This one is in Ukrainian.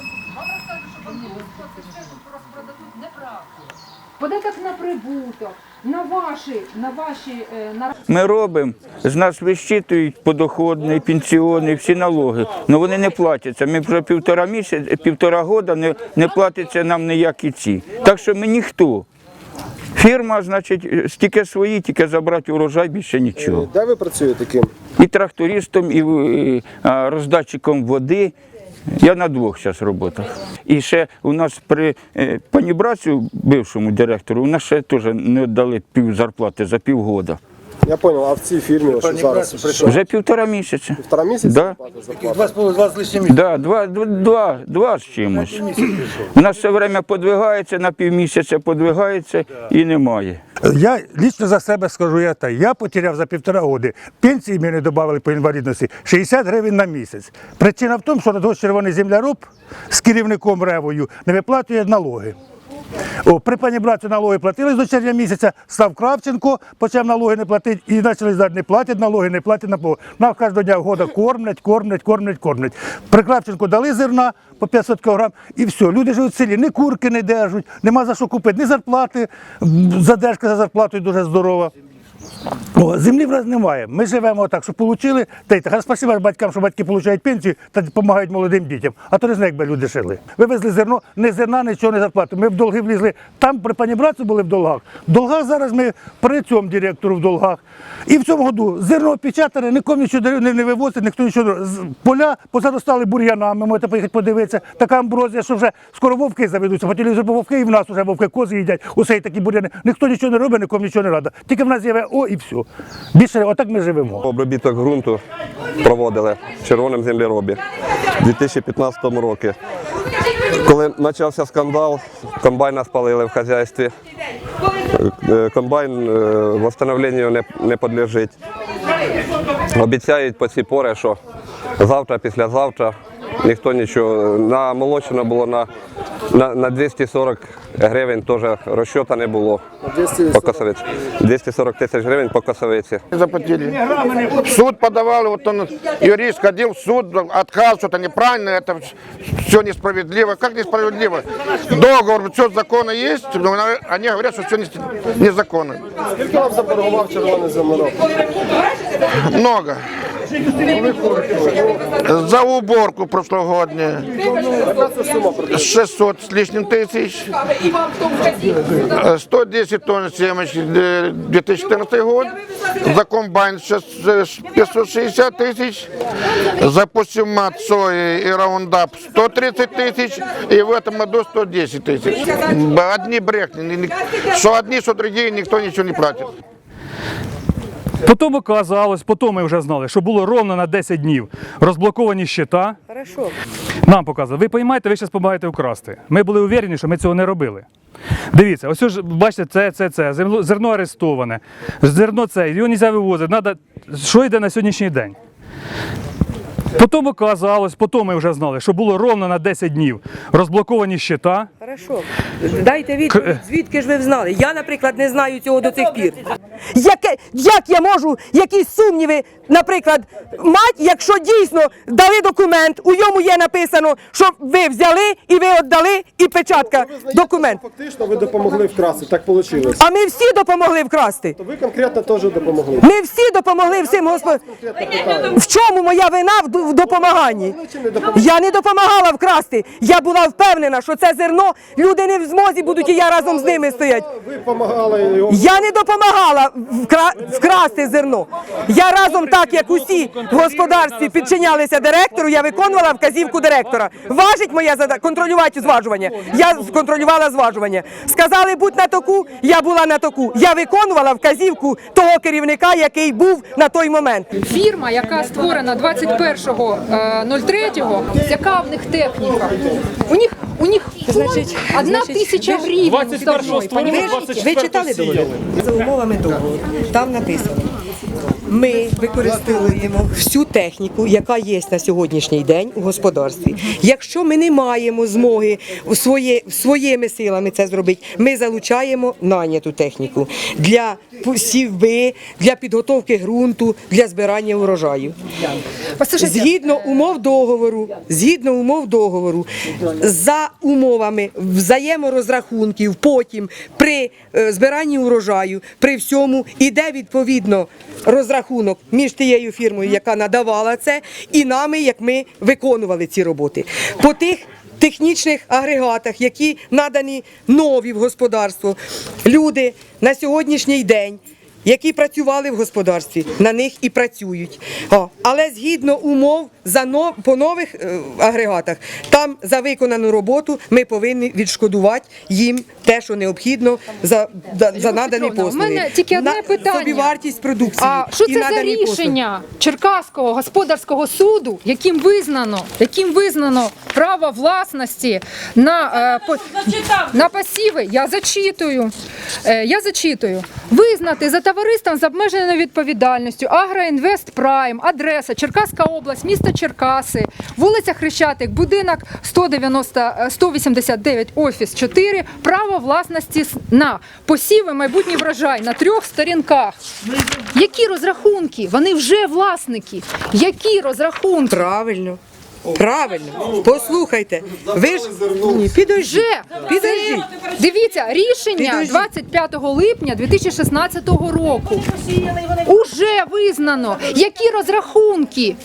бандук. Вам розкажуть, що бандурство це все тут розпродадуть неправду. Податок на прибуток, на ваші, на ваші, е, на Ми робимо, з нас вищитують подоходний, пенсіонний, всі налоги. але вони не платяться. Ми вже півтора місяця, півтора года не, не платиться нам ніякі ці. Так що ми ніхто. Фірма, значить, стільки свої, тільки забрати урожай, більше нічого. Де ви працюєте ким? І трактористом, і е, роздатчиком води. Я на двох зараз роботах. І ще у нас при е, пані Брацю, бившому директору, у нас ще теж не дали пів зарплати за півгода. Я зрозумів, а в цій фірмі, що зараз Вже півтора місяця. півтора місяця Да. зарплата? Два, з половиною- два з лишнім місяця. Да, два, два, два, два з чимось. У нас все время подвигається, на півмісяця подвигається і немає. Я лично за себе скажу, я так. Я потеряв за півтора роки. Пенсії мені додали по інвалідності 60 гривень на місяць. Причина в тому, що Радгосп червоний земляруб з керівником Ревою не виплатує налоги. При пані налоги платили до червня місяця, став Кравченко, почав налоги не платити і почали не платять налоги, не платять налоги. Нам кожного дня года кормлять, кормлять, кормлять, кормлять. При Кравченко дали зерна по 500 кг і все. Люди живуть в селі, ні курки не держать, нема за що купити, ні зарплати, задержка за зарплатою дуже здорова. О, землі в нас немає. Ми живемо так, що отримали, та й так, спасибо батькам, що батьки отримують пенсію та допомагають молодим дітям. А то не знаю, якби люди жили. Вивезли зерно, не зерна, нічого не зарплати. Ми в долги влізли. Там при пані братці були в долгах. В долгах зараз ми при цьому директору в долгах. І в цьому году зерно опечатане, нікому нічого не, не вивозить, ніхто нічого. Поля позаростали бур'янами, можете поїхати подивитися. Така амброзія, що вже скоро вовки заведуться. По телевізору вовки, і в нас вже вовки кози їдять. Усе і такі бур'яни. Ніхто нічого не робить, нікому нічого не рада. Тільки в нас є о і все. Більше отак ми живемо. Обробіток ґрунту проводили в червоному землеробі у 2015 році. Коли почався скандал, комбайна спалили в хазяйстві. Е, Комбайн е, встановленню не, не підлежить. Обіцяють по ці пори, що завтра, післязавтра ніхто нічого. На молочина було на, на, на 240 гривень, теж розчота не було. 240. По косовиці. 240 тисяч гривень по косовиці. заплатили. В суд подавали, вот он, юрист ходил в суд, отказ, что-то неправильно, это все несправедливо. Как несправедливо? Договор, все законы есть, но они говорят, что все незаконно. Скільки вам заборгував червоний землероб? Много. За уборку прошлогоднюю Яка це сума приблизно? 600 с лишним тысяч. Э, 110 тонн семечки э, 2014 год. За комбайн сейчас э, 560 тысяч. За посевмат сои и раундап 130 тысяч. И в этом году 110 тысяч. Б- Одни брехни. ни- ни- Что одни, что другие, никто ничего не платит. Потім оказалось, потім ми вже знали, що було ровно на 10 днів розблоковані щита. Хорошо. Нам показали, ви поймаєте, ви зараз допомагаєте вкрасти. Ми були уверені, що ми цього не робили. Дивіться, ось ж бачите, це, це, це, зерно, зерно арестоване, зерно це, його не можна вивозити. Надо... Що йде на сьогоднішній день? Потім оказалось, потім ми вже знали, що було ровно на 10 днів розблоковані щита. Хорошо. Дайте відповідь, звідки ж ви знали? Я, наприклад, не знаю цього до цих пір. Яке, як я можу якісь сумніви, наприклад, мати, якщо дійсно дали документ, у ньому є написано, що ви взяли і ви віддали, і печатка, документ. Фактично ви допомогли вкрасти, так вийшло. А ми всі допомогли вкрасти. То ви конкретно теж допомогли. Ми всі допомогли всім господи. В чому моя вина в допомаганні? Я не допомагала вкрасти. Я була впевнена, що це зерно люди не в змозі будуть, і я разом з ними стоять. Ви допомагали його. Я не допомагала вкра- вкрасти зерно. Я разом, так як усі в господарстві підчинялися директору, я виконувала вказівку директора. Важить моя задача контролювати зважування. Я контролювала зважування. Сказали, будь на току, я була на току. Я виконувала вказівку того керівника, який був на той момент. фірма, яка створена 21.03, яка в них техніка? У них у них Значить, одна тисяча гривень. 21 встановлює, стволу, понімаєш? 24 Ви читали договір? За умовами договору. Там написано. Ми використовуємо всю техніку, яка є на сьогоднішній день у господарстві. Якщо ми не маємо змоги своє, своїми силами це зробити, ми залучаємо наняту техніку для сівби, для підготовки ґрунту, для збирання урожаю. Згідно умов договору, згідно умов договору, за умовами взаєморозрахунків, потім при е, збиранні урожаю, при всьому іде відповідно розрахунок між тією фірмою, яка надавала це, і нами, як ми виконували ці роботи. По тих технічних агрегатах, які надані нові в господарство, люди на сьогоднішній день які працювали в господарстві, на них і працюють. О, але згідно умов за но, по нових е, агрегатах, там за виконану роботу ми повинні відшкодувати їм те, що необхідно за, за, за надані Петровна, у мене тільки одне На питання. Собівартість продукції. А що і це за надані послуги. рішення Черкаського господарського суду, яким визнано, яким визнано право власності на, е, по, на пасіви? Я зачитую. Е, я зачитую. Визнати за товариством з обмеженою відповідальністю Агроінвест Прайм, адреса Черкаська область, місто Черкаси, вулиця Хрещатик, будинок 190, е, 189, офіс 4, право власності на посіви майбутній врожай на трьох сторінках. Які розрахунки? Вони вже власники. Які розрахунки? Правильно. Правильно. Послухайте. Ви ж ні, підожди. Вже Підожди. дивіться рішення Підожди. 25 липня 2016 року. Уже визнано, які розрахунки